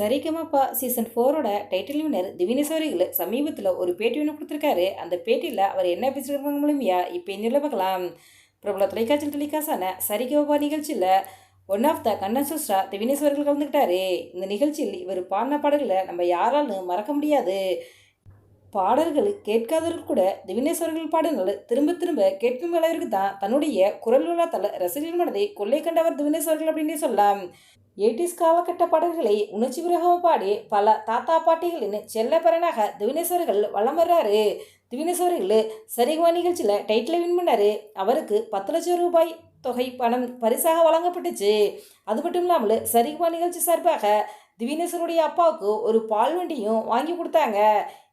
Sarigamapa season ஃபோரோட title winner திவினேஸ்வரிகள் சமீபத்தில் ஒரு பேட்டி ஒன்று கொடுத்துருக்காரு. அந்த பேட்டியில் அவர் என்ன பேசியிருக்காங்க மூலமையா இப்போ இந்த பார்க்கலாம். பிரபல தொலைக்காட்சியில் டெலிகாஸ்டான சரிகமப்பா நிகழ்ச்சியில் ஒன் ஆஃப் த கண்டன்சஸ்டா திவினேஸ்வரர்கள் கலந்துக்கிட்டாரு. இந்த நிகழ்ச்சியில் இவர் பாடின பாடல்களை நம்ம யாராலும் மறக்க முடியாது. பாடல்கள் கேட்காதவர்கள் கூட திவினேஸ்வரர்கள் பாடல்கள் திரும்ப திரும்ப கேட்கும் அளவிற்கு தான் தன்னுடைய குரல் விழாத்தால் ரசிகர்கள் மனதை கொள்ளை கண்டவர் திவினேஸ்வரர்கள் அப்படின்னே சொல்லலாம். எயிட்டிஸ் காலகட்ட பாடல்களை உணர்ச்சி விரகமாக பாடி பல தாத்தா பாட்டிகளின் செல்ல பெறனாக திவினேஸ்வரர்கள் வலம் வர்றாரு. திவினேஸ்வரர்கள் சரிகுவா நிகழ்ச்சியில் டைட்டில் வின் பண்ணார். அவருக்கு பத்து லட்சம் ரூபாய் தொகை பணம் பரிசாக வழங்கப்பட்டுச்சு. அது மட்டும் இல்லாமல் சரிகமா நிகழ்ச்சி சார்பாக திவினேஸ்வருடைய அப்பாவுக்கு ஒரு பால் வண்டியும் வாங்கி கொடுத்தாங்க.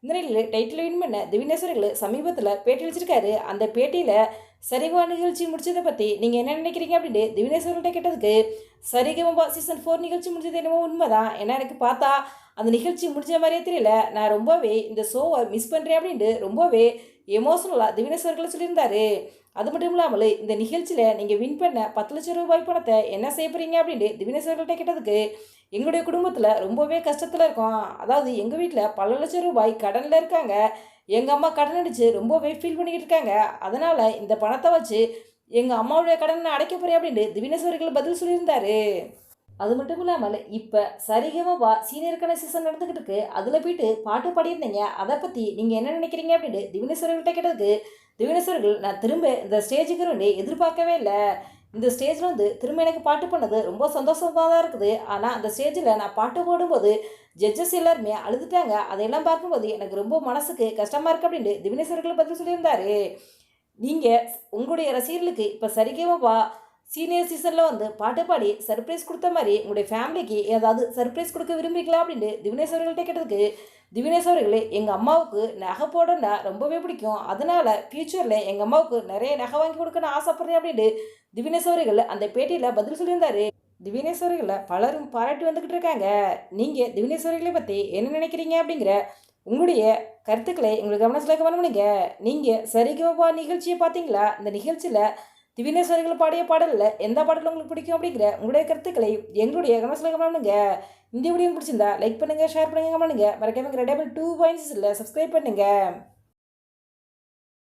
இந்த நிலையில் டைட்டில் வின் பண்ண திவினேஸ்வரர்கள் சமீபத்தில் பேட்டி அளிச்சிருக்காரு. அந்த பேட்டியில் சரிகமா நிகழ்ச்சி முடிச்சதை பற்றி நீங்கள் என்ன நினைக்கிறீங்க அப்படின்ட்டு திவினேஸ்வரர்கிட்ட கேட்டதுக்கு சரிகமபா சீசன் ஃபோர் நிகழ்ச்சி முடிஞ்சது என்னமோ உண்மைதான். ஏன்னா எனக்கு பார்த்தா அந்த நிகழ்ச்சி முடிஞ்ச மாதிரியே தெரியல. நான் ரொம்பவே இந்த ஷோவை மிஸ் பண்ணுறேன் அப்படின்ட்டு ரொம்பவே எமோஷனலாக திவினேஸ்வரர்கள் சொல்லியிருந்தாரு. அது மட்டும் இல்லாமல் இந்த நிகழ்ச்சியில் நீங்கள் வின் பண்ண பத்து லட்சம் ரூபாய் பணத்தை என்ன செய்ய போகிறீங்க அப்படின்ட்டு திவினேஸ்வரர்கிட்ட கேட்டதுக்கு எங்களுடைய குடும்பத்தில் ரொம்பவே கஷ்டத்தில் இருக்கோம். அதாவது எங்கள் வீட்டில் பல லட்சம் ரூபாய் கடனில் இருக்காங்க. எங்கள் அம்மா கடன் அடித்து ரொம்பவே ஃபீல் பண்ணிக்கிட்டு இருக்காங்க. அதனால் இந்த பணத்தை வச்சு எங்கள் அம்மாவுடைய கடனை அடைக்க போகிறேன் அப்படின்ட்டு திவினேஸ்வரிகள் பதில் சொல்லியிருந்தாரு. அது மட்டும் இல்லாமல் இப்போ சரிகமபா சீனியருக்கான சீசன் நடந்துக்கிட்டு இருக்கு. அதில் போயிட்டு பாட்டு பாடியிருந்தீங்க. அதை பற்றி நீங்கள் என்ன நினைக்கிறீங்க அப்படின்ட்டு திவினேஸ்வரர்கள்ட்ட கேட்டதுக்கு திவினேஸ்வரர்கள் நான் திரும்ப இந்த ஸ்டேஜுக்கு வேண்டி எதிர்பார்க்கவே இல்லை. இந்த ஸ்டேஜில் வந்து திரும்ப எனக்கு பாட்டு பண்ணது ரொம்ப சந்தோஷமாக தான் இருக்குது. ஆனால் அந்த ஸ்டேஜில் நான் பாட்டு போடும்போது ஜட்ஜஸ் எல்லாருமே அழுதுட்டாங்க. அதையெல்லாம் பார்க்கும்போது எனக்கு ரொம்ப மனசுக்கு கஷ்டமாக இருக்குது அப்படின்ட்டு திவினேஸ்வர்களை பதில் சொல்லியிருந்தாரு. நீங்கள் உங்களுடைய ரசிகர்களுக்கு இப்போ சரிகேவா சீனியர் சீசனில் வந்து பாட்டு பாடி சர்ப்ரைஸ் கொடுத்த மாதிரி உங்களுடைய ஃபேமிலிக்கு ஏதாவது சர்ப்ரைஸ் கொடுக்க விரும்புறீங்களா அப்படின்ட்டு திவினேஸ்வரர்கள்ட்ட கேட்டதுக்கு திவினேஸ்வரர்களே எங்கள் அம்மாவுக்கு நகை போடனா ரொம்பவே பிடிக்கும். அதனால் ஃப்யூச்சரில் எங்கள் அம்மாவுக்கு நிறைய நகை வாங்கி கொடுக்கணும்னு ஆசைப்பட்றேன் அப்படின்ட்டு திவினேஸ்வரர்கள் அந்த பேட்டியில் பதில் சொல்லியிருந்தாரு. திவினேஸ்வரர்களை பலரும் பாராட்டி வந்துக்கிட்டு இருக்காங்க. நீங்கள் திவினேஸ்வரர்களை பற்றி என்ன நினைக்கிறீங்க அப்படிங்கிற உங்களுடைய கருத்துக்களை எங்களுக்கு கவனத்தில் கவனம் பண்ணுங்க. நீங்கள் சரிகமபா நிகழ்ச்சியை பார்த்தீங்களா? இந்த நிகழ்ச்சியில் திவினேஸ்வரிகள் பாடிய பாடலில் எந்த பாடல் உங்களுக்கு பிடிக்கும் அப்படிங்கிற உங்களுடைய கருத்துக்களை எங்களுடைய கவனத்தில் கவனம் இந்த வீடியோ பிடிச்சிருந்தா லைக் பண்ணுங்கள் ஷேர் பண்ணுங்கள் கமெண்ட் பண்ணுங்கள் மறக்காம ரெடேபிள் டூ பாயிண்ட்ஸ் இல்லை சப்ஸ்கிரைப் பண்ணுங்கள்